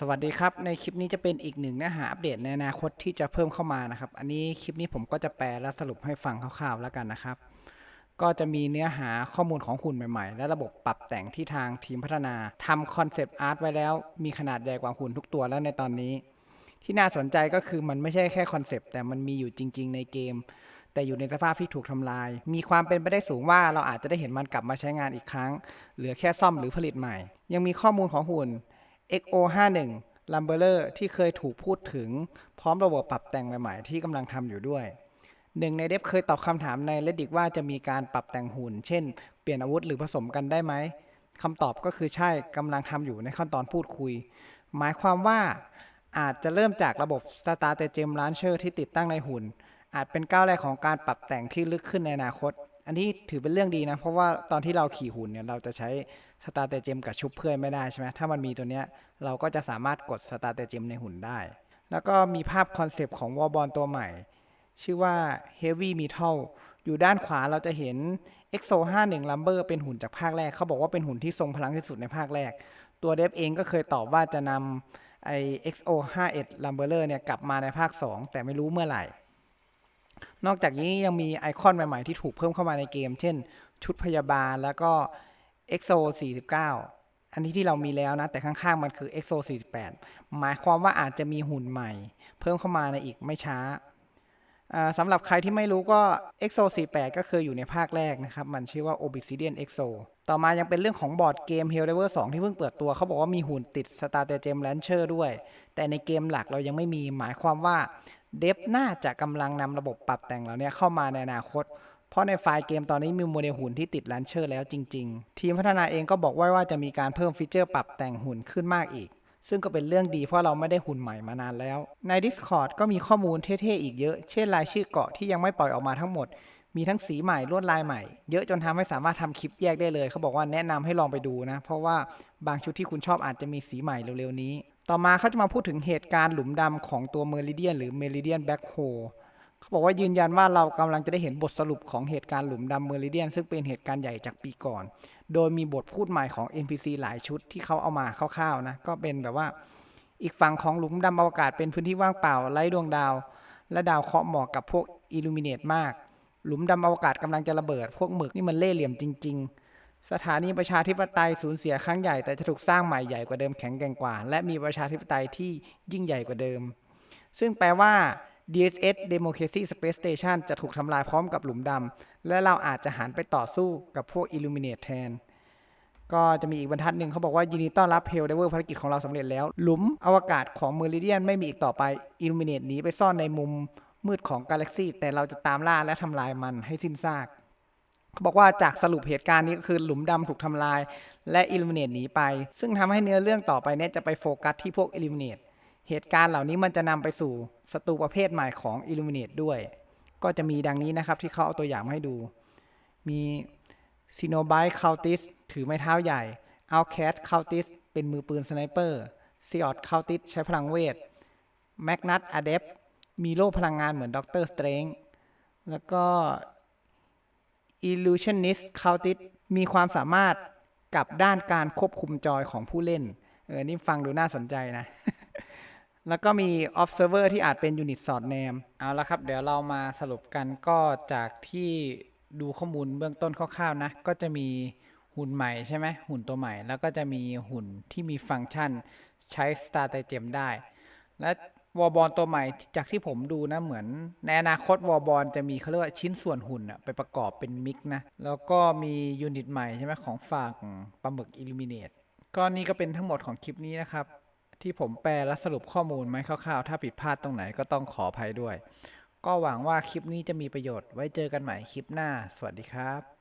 สวัสดีครับ ในคลิปนี้จะเป็นอีกหนึ่งเนื้อหาอัปเดตในอนาคตที่จะเพิ่มเข้ามานะครับ อันนี้คลิปนี้ผมก็จะแปลและสรุปให้ฟังคร่าวๆแล้วกันนะครับ ก็จะมีเนื้อหาข้อมูลของหุ่นใหม่ๆ และระบบปรับแต่งที่ทางทีมพัฒนาทำคอนเซปต์อาร์ตไว้แล้ว มีขนาดใหญ่กว่าหุ่นทุกตัวแล้วในตอนนี้ ที่น่าสนใจก็คือมันไม่ใช่แค่คอนเซปต์แต่มันมีอยู่จริง ๆ ในเกม แต่อยู่ในสภาพที่ถูกทำลาย มีความเป็นไปได้สูงว่าเราอาจจะได้เห็นมันกลับมาใช้งานอีกครั้ง เหลือแค่ซ่อมหรือผลิตใหม่ ยังมีข้อมูลของหุ่น XO51 l u m b e r e r ที่เคยถูกพูดถึง พร้อมระบบปรับแต่งใหม่ๆ ที่กำลังทำอยู่ด้วย หนึ่งในเดฟเคยตอบคำถามใน Reddit ว่าจะมีการปรับแต่งหุ่น เช่น เปลี่ยนอาวุธหรือผสมกันได้ไหมคำตอบก็คือใช่กำลังทำอยู่ในขั้นตอนพูดคุย หมายความว่าอาจจะเริ่มจากระบบ Star t e g e m Launcher ที่ติดตั้งในหุ่น อาจเป็นก้าวแรกของการปรับแต่งที่ลึกขึ้นในอนาคต อันนี้ถือเป็นเรื่องดีนะ เพราะว่าตอนที่เราขี่หุ่นเนี่ยเราจะใช้สตาร์เตเจมกับชุบเพื่อนไม่ได้ใช่ไหมถ้ามันมีตัวเนี้ยเราก็จะสามารถกดสตาร์เตเจมในหุ่นได้ แล้วก็มีภาพคอนเซปต์ของวอลบอลตัวใหม่ ชื่อว่า Heavy Metal อยู่ด้านขวาเราจะเห็น EXO 51 Lumber เป็นหุ่นจากภาคแรก เขาบอกว่าเป็นหุ่นที่ทรงพลังที่สุดในภาคแรก ตัวเดฟเองก็เคยตอบว่าจะนำไอ EXO 51 Lumber เนี่ยกลับมาในภาค 2 แต่ไม่รู้เมื่อไหร่ นอกจากนี้ยังมีไอคอนใหม่ๆที่ถูกเพิ่มเข้ามาในเกม เช่น ชุดพยาบาลแล้วก็ EXO 49 อันนี้ที่เรามีแล้วนะ แต่ข้างๆมันคือ EXO 48 หมายความว่าอาจจะมีหุ่นใหม่ เพิ่มเข้ามาในอีกไม่ช้าสำหรับใครที่ไม่รู้ก็ EXO 48 ก็เคยอยู่ในภาคแรกนะครับ มันชื่อว่า Obsidian EXO ต่อมายังเป็นเรื่องของบอร์ดเกม Helldiver 2 ที่เพิ่งเปิดตัว เขาบอกว่ามีหุ่นติด Star t e g e m Launcher ด้วย แต่ในเกมหลักเรายังไม่มี หมายความว่า เดฟน่าจะกำลังนำระบบปรับแต่งเหล่านี้เข้ามาในอนาคต เพราะในไฟล์เกมตอนนี้มีโมเดลหุ่นที่ติดลันเชอร์แล้วจริง ๆ ทีมพัฒนาเองก็บอกไว้ว่าจะมีการเพิ่มฟีเจอร์ปรับแต่งหุ่นขึ้นมากอีก ซึ่งก็เป็นเรื่องดีเพราะเราไม่ได้หุ่นใหม่มานานแล้ว ใน Discord ก็มีข้อมูลเท่ๆอีกเยอะ เช่นรายชื่อเกาะที่ยังไม่ปล่อยออกมาทั้งหมด มีทั้งสีใหม่ลวดลายใหม่ เยอะจนทำให้สามารถทำคลิปแยกได้เลย เขาบอกว่าแนะนำให้ลองไปดูนะ เพราะว่าบางชุดที่คุณชอบอาจจะมีสีใหม่เร็วๆนี้ ต่อมาเขาจะมาพูดถึงเหตุการณ์หลุมดำของตัวเมริเดียนหรือเมริเดียนแบ็คโฮเขาบอกว่ายืนยันว่าเรากำลังจะได้เห็นบทสรุปของเหตุการณ์หลุมดำเมริเดียน ซึ่งเป็นเหตุการณ์ใหญ่จากปีก่อน โดยมีบทพูดใหม่ของ NPC หลายชุดที่เขาเอามาคร่าวๆนะ ก็เป็นแบบว่า อีกฝั่งของหลุมดำอวกาศเป็นพื้นที่ว่างเปล่าไร้ดวงดาว และดาวเคราะห์เหมาะกับพวกอิลูมิเนตมาก หลุมดำอวกาศกำลังจะระเบิด พวกหมึกนี่มันเล่เหลี่ยมจริง ๆ สถานีประชาธิปไตยสูญเสียครั้งใหญ่แต่จะถูกสร้างใหม่ใหญ่กว่าเดิมแข็งแกร่งกว่า และมีประชาธิปไตยที่ยิ่งใหญ่กว่าเดิม ซึ่งแปลว่า DSS Democracy Space Station จะถูกทำลายพร้อมกับหลุมดำและเราอาจจะหันไปต่อสู้กับพวก Illuminate แทน ก็จะมีอีกบรรทัดหนึ่งเขาบอกว่ายินดีต้อนรับเฮลเดเวอร์ภารกิจของเราสำเร็จแล้ว หลุมอวกาศของเมอริเดียนไม่มีอีกต่อไป Illuminate หนีไปซ่อนในมุมมืดของกาแล็กซีแต่เราจะตามล่าและทำลายมันให้สิ้นซาก เขาบอกว่าจากสรุปเหตุการณ์นี้ก็คือหลุมดำถูกทำลาย และอิลูมิเนตหนีไป ซึ่งทำให้เนื้อเรื่องต่อไปเนี่ยจะไปโฟกัสที่พวกอิลูมิเนตเหตุการณ์เหล่านี้มันจะนำไปสู่ศัตรูประเภทใหม่ของอิลูมิเนตด้วย ก็จะมีดังนี้นะครับที่เขาเอาตัวอย่างมาให้ดู มีซีโนไบคา u ติสถือไม้เท้าใหญ่อัลแคสคา u ติสเป็นมือปืนสไนเปอร์ซีออดคา u ติสใช้พลังเวทแมกนัตอะเดปมีโล่พลังงานเหมือนด็อกเตอร์สเตรงแล้วก็ Illusionist c u l t i s t มีความสามารถกับด้านการควบคุมจอยของผู้เล่น เออ นี่ฟังดูน่าสนใจนะ แล้วก็มี Observer ที่อาจเป็นยูนิตสอดแนม เอาละครับ เดี๋ยวเรามาสรุปกันก็จากที่ดูข้อมูลเบื้องต้นคร่าวๆนะ ก็จะมีหุ่นใหม่ใช่ไหมหุ่นตัวใหม่ แล้วก็จะมีหุ่นที่มีฟังก์ชันใช้ Star t e g e m ได้ และ วอบอลตัวใหม่จากที่ผมดูนะเหมือน ในอนาคตวอบอลจะมีเขาเรียกว่าชิ้นส่วนหุ่นอะไปประกอบเป็นมิกนะ แล้วก็มียูนิตใหม่ใช่ไหมของฝั่งปลาหมึกอิลูมิเนตก็นี่ก็เป็นทั้งหมดของคลิปนี้นะครับ ที่ผมแปลและสรุปข้อมูลมาคร่าวๆ ถ้าผิดพลาดตรงไหนก็ต้องขออภัยด้วย ก็หวังว่าคลิปนี้จะมีประโยชน์ไว้เจอกันใหม่คลิปหน้า สวัสดีครับ